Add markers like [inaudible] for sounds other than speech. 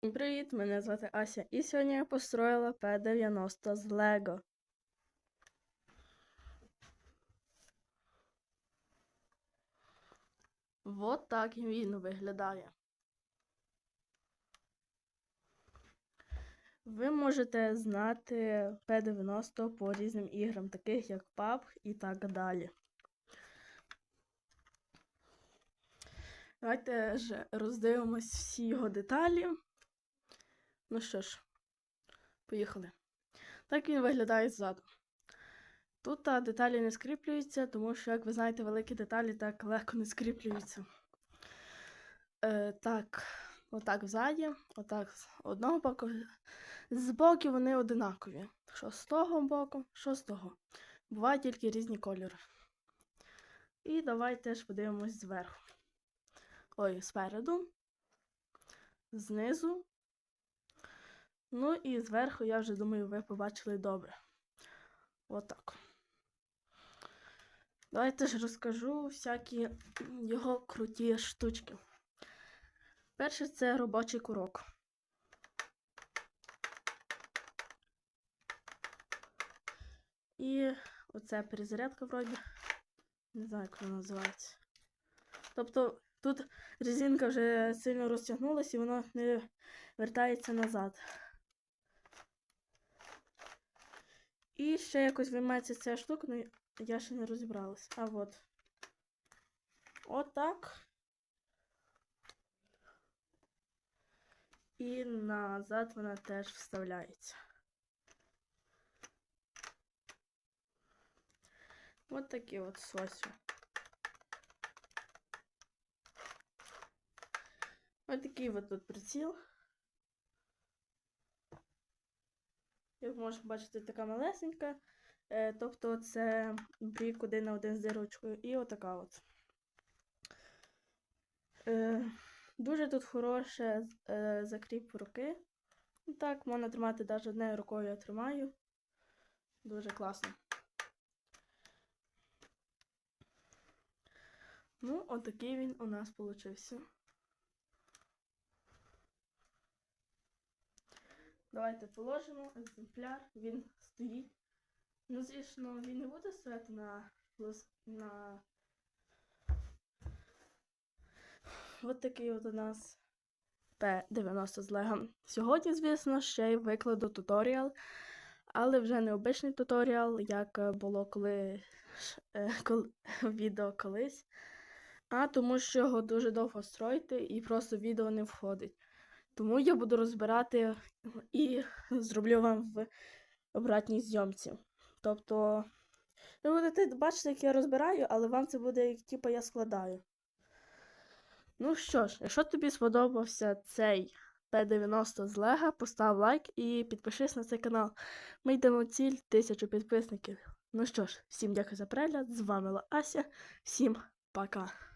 Привіт, мене звати Ася, і сьогодні я построїла П-90 з Лего. Вот так він виглядає. Ви можете знати П-90 по різним іграм, таких як PUBG і так далі. Давайте ж роздивимось всі його деталі. Ну що ж, поїхали. Так він виглядає ззаду. Тут а, деталі не скріплюються, тому що, як ви знаєте, великі деталі так легко не скріплюються. Е, так, отак ззаді, отак з одного боку. З боків вони одинакові. Що з того боку, що з того. Бувають тільки різні кольори. І давайте теж подивимось зверху. Ой, спереду, знизу. Ну і зверху, я вже думаю, ви побачили добре. Отак. Давайте ж розкажу всякі його круті штучки. Перше це робочий курок. І оце перезарядка вроді. Не знаю, як вона називається. Тобто тут резинка вже сильно розтягнулася і вона не вертається назад. І ще якось виймається ця штука, але я ще не розібралась. А от. Отак. І назад вона теж вставляється. От такі от сосі. Ось такий от тут приціл. Як можна бачити, така малесенька. Е, тобто це бік один на один з дирочкою. І отака от. Е, дуже тут хороше е, закріп руки. Так, можна тримати навіть однією рукою я тримаю. Дуже класно. Ну, отакий він у нас получився. Давайте положимо екземпляр, він стоїть. Ну, звісно, він не буде стояти на на. От такий от у нас П-90 з Лего. Сьогодні, звісно, ще й викладу туторіал, але вже не обичний туторіал, як було коли, е, коли [laughs] відео колись. А тому що його дуже довго строїти і просто відео не входить. Тому я буду розбирати і зроблю вам в обратній зйомці. Тобто, ви будете бачити, як я розбираю, але вам це буде як типу, я складаю. Ну що ж, якщо тобі сподобався цей П90 з Лего, постав лайк і підпишись на цей канал. Ми йдемо ціль тисячу підписників. Ну що ж, всім дякую за перегляд. З вами була Ася. Всім пока.